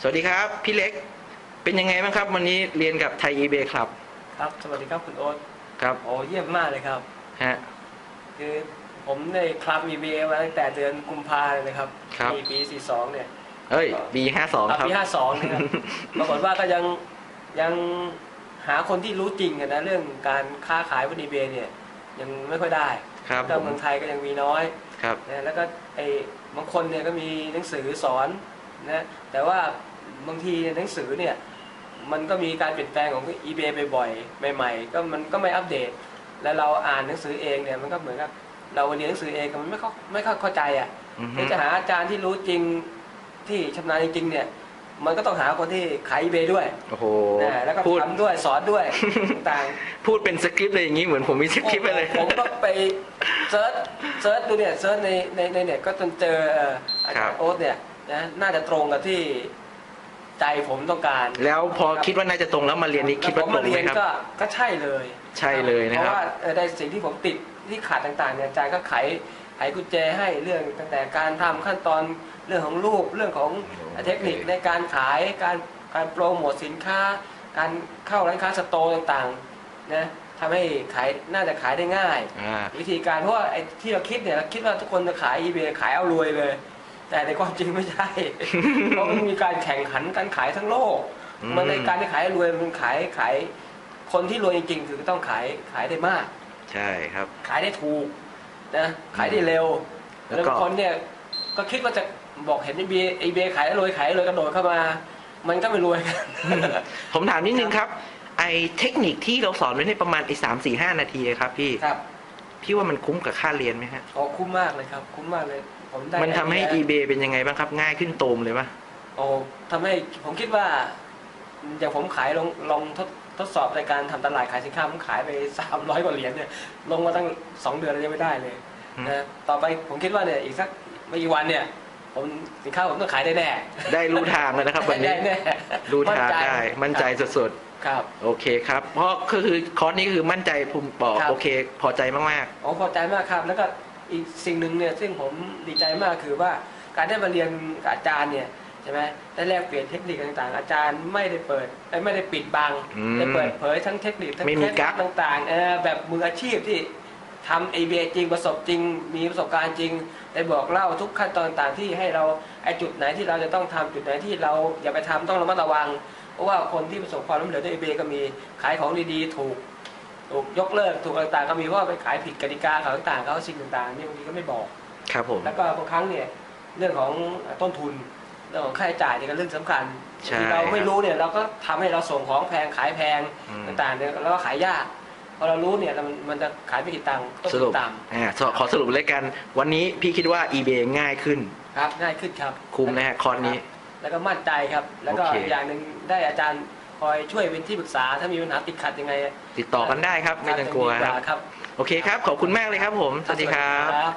สวัสดีครับ พี่เล็กเป็นยังไงบ้างครับ วันนี้เรียนกับไทย eBay ครับ ครับ สวัสดีครับคุณโอ๊ตครับโอ้เยี่ยมมากเลยครับ ฮะ คือผมได้คลับ EBA มาตั้งแต่เดือนกุมภาเลยนะครับครับ ปีปี42เนี่ยเอ้ย B ห้าสองอะครับ ปี52นะครับปรากฏว่าก็ยังยังหาคนที่รู้จริงกันนะเรื่องการค้าขายบน eBay เนี่ยยังไม่ค่อยได้ครับก็ผมเมืองไทยก็ยังมีน้อยครับ นะแล้วก็ไอ้บางคนเนี่ยก็มีหนังสือสอน นะแต่ว่าบางทีหนังสือเนี่ยมันก็มีการเปลี่ยนแปลงของ eBay บ่อยๆใหม่ๆ ก็มันก็ไม่อัปเดต แล้วเราอ่านหนังสือเองเนี่ยมันก็เหมือนกับเราเรียนหนังสือเองก็มันไม่เข้าไม่เข้าเข้าใจอะอือฮึถ้าจะหาอาจารย์ที่รู้จริงที่ชำนาญจริงๆเนี่ย มันก็ต้องหาคนที่ขาย eBay ด้วยโอ้โหนะแล้วก็พูดทำด้วยสอนด้วยต่างพูดเป็นสคริปต์เลยอย่างนี้เหมือนผมมีสๆคริปต์ไปเลยผมก็ไปเซิร์ชเซิร์ชดูเนี่ยเซิร์ชในในในเน็ตก็จนเจอเอ่ออาจารย์โอ๊ตเนี่ย นะน่าจะตรงกับที่ใจผมต้องการแล้วพอคิดว่าน่าจะตรงแล้วมาเรียนนี้คิดว่าผมตรมางเรีไหยมนครับก็ก็ใช่เลยใช่เลยนะเพครับราะว่าเอ่อในสิ่งที่ผมติดที่ขาดต่างๆเนี่ยอาจารย์ก็ไขไขกุญแจให้เรื่องตั้งแต่การทำขั้นตอนเรื่องของรูปเรื่องของโอเคเทคนิคในการขายการการโปรโมทสินค้า การเข้าร้านค้าสโตร์ต่างๆนะทำให้ขายน่าจะขายได้ง่ายอ่าวิธีการเพราะว่าไอ้ที่เราคิดเนี่ยเราคิดว่าทุกคนจะขาย eBay ขายเอารวยเลย แต่ในความจริงไม่ใช่ เพราะมันมีการแข่งขันการขายทั้งโลกอืมมันในการที่ขายรวยมันขายขายคนที่รวยจริงๆคือต้องขายขายได้มาก ใช่ครับ ขายได้ถูกนะขายได้เร็ว แล้แล้ววก็บางคนเนี่ยก็คิดว่าจะบอกเห็น eBay eBay ขายได้รวยขายได้รวยกระโดดเข้ามา มันก็ไม่รวยกันผมถามนิดนึงครับ ไอเทคนิคที่เราสอนไว้ในประมาณไอสามสี่ห้านาทีอะครับพี่ครับพี่ว่ามันคุ้มกับค่าเรียนไหมฮะโอ้คุ้มมากเลยครับ คุ้มมากเลย ผมได้มันทำให้ ไอเดีย eBay เป็นยังไงบ้างครับ ง่ายขึ้นโตมเลยปะโอ้ทำให้ผมคิดว่า อย่างผมขายลองลองทดทดสอบในการทำตลาดขายสินค้าผมขายไปสามร้อยกว่าเหรียญเนี่ย ลงมาตั้งสองเดือนแล้วยังไม่ได้เลยนะต่อไปผมคิดว่าเนี่ยอีกสักไม่กี่วันเนี่ย ผมสินค้าผมต้องขายได้แน่ได้รู้ทางเลยนะครับ วันนี้ได้แน่รู้ทางมั่นใจได้มั่นใจสุดครับ ๆ โอเคครับ เพราะก็คือคอร์สนี้ก็คือมั่นใจภูมิบอกครับ โอเค พอใจมาก โอ้พอใจมากครับ แล้วก็ อีกสิ่งหนึ่งเนี่ยซึ่งผมดีใจมากคือว่าการได้มาเรียนกับอาจารย์เนี่ยใช่ไหมได้แลกเปลี่ยนเทคนิคต่างๆ อาจารย์ไม่ได้เปิดเอ้ยไม่ได้ปิดบังอืมได้เปิดเผยทั้งเทคนิคทั้งไม่มีเคล็ดกั๊ลักบต่างๆเออแบบมืออาชีพที่ทำ ABA จริงประสบจริง มีประสบการณ์จริง ได้บอกเล่าทุกขั้นตอนต่างๆที่ให้เราไอ้จุดไหนที่เราจะต้องทำจุดไหนที่เราอย่าไปทำต้องระมัดระวัง เพราะว่าคนที่ประสบความล้มเหลวด้วย ABA ก็มีขายของดีๆ ถูก ถูกยกเลิกถูกอะไรต่างๆก็มีเพราะว่าไปขายผิดกติกาเขาต่างๆเขาสิ่งต่างๆนี่บางทีก็ไม่บอกๆครับผมแล้วก็บางครั้งเนี่ยเรื่องของต้นทุนเรื่องของค่าใช้จ่ายเนี่ยก็เรื่องสำคัญใช่ที่เราไม่รู้เนี่ยเราก็ทำให้เราส่งของแพงขายแพงอืมต่างๆเนี่ยแล้วก็ขายยากพอเรารู้เนี่ยมันมันจะขายไม่กี่ตังค์ต้นสทุรุปนต่อ่าขอขอสรุปเลยกัน วันนี้พี่คิดว่า eBay ง่ายขึ้นำครับง่ายขึ้นครับ คุ้มนะฮะคอร์สนี้ แล้วก็มั่นใจครับ แล้วก็โอเคอีกอย่างหนึ่งได้อาจารย์ คอยช่วยเป็นที่ปรึกษาถ้ามีปัญหาติดขัดยังไงติดต่อกันได้ครับไม่ต้องกลัวดีครับ ครับ โอเคครับ ขอบคุณมากเลยครับผม สวัสดีครับครับ